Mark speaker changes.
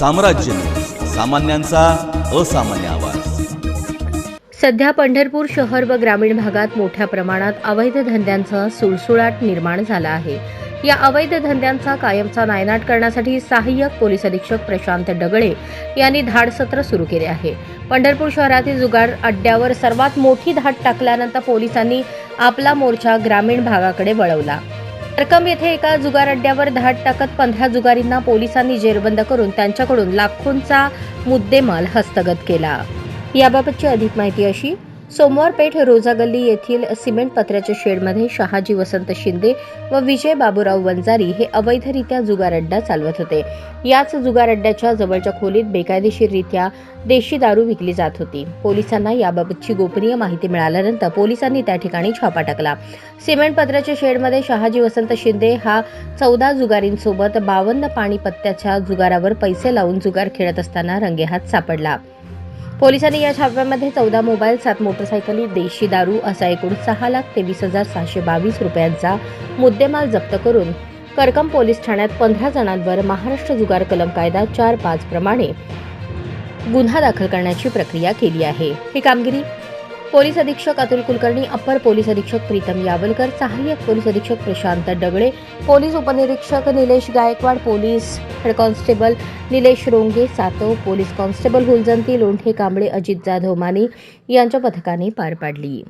Speaker 1: साम्राज्य. सामान्यांचा असामान्य आवाज.
Speaker 2: सध्या पंढरपूर शहर व ग्रामीण भागात मोठ्या प्रमाणात अवैध धंद्यांचा सुळसुळाट निर्माण झाला आहे. या अवैध धंद्यांचा कायमचा नायनाट करण्यासाठी सहाय्यक पोलीस अधीक्षक प्रशांत डगळे यांनी धाडसत्र सुरू केले आहे. पंढरपूर शहरातील जुगार अड्ड्यावर सर्वात मोठी धाड टाकल्यानंतर पोलिसांनी आपला मोर्चा ग्रामीण भागाकडे वळवला. रक्कम येथे एका जुगार अड्ड्यावर धाड टाकत पंधरा जुगारींना पोलिसांनी जेरबंद करून त्यांच्याकडून लाखोंचा मुद्देमाल हस्तगत केला. याबाबतची अधिक माहिती अशी सोमवार पेठ रोजा गल्ली येथील सिमेंट पत्र्याच्या शेडमध्ये शहाजी वसंत शिंदे व विजय बाबूराव वंजारी हे अवैधरित्या जुगार अड्डा चालवत होते. याच जुगार अड्ड्याच्या जवळच्या खोलीत बेकायदेशीररित्या देशी दारू विकली जात होती. पोलिसांना याबाबतची गोपनीय माहिती मिळाल्यानंतर पोलिसांनी त्या ठिकाणी छापा टाकला. सिमेंट पत्र्याच्या शेडमध्ये शहाजी वसंत शिंदे हा चौदा जुगारींसोबत बावन्न पाणीपत्त्याच्या जुगारावर पैसे लावून जुगार खेळत असताना रंगेहात सापडला. पोलिसांनी या छाप्यामध्ये चौदा मोबाईल सात मोटरसायकली देशी दारू असा एकूण सहा लाख तेवीस हजार सहाशे बावीस रुपयांचा मुद्देमाल जप्त करून करकम पोलीस ठाण्यात पंधरा जणांवर महाराष्ट्र जुगार कलम कायदा चार पाच प्रमाणे गुन्हा दाखल करण्याची प्रक्रिया केली आहे. ही कामगिरी पोलीस अधीक्षक अतुल कुलकर्णी अप्पर पोलीस अधीक्षक प्रीतम यावलकर सहाय्यक पोलीस अधीक्षक प्रशांत डगळे पोलीस उपनिरीक्षक Nilesh Gaikwad police head constable Nilesh Ronge Satav police constable Huljanti Londhe Kamble Ajit Jadhav Mane यांच्या पथकाने पार पाडली.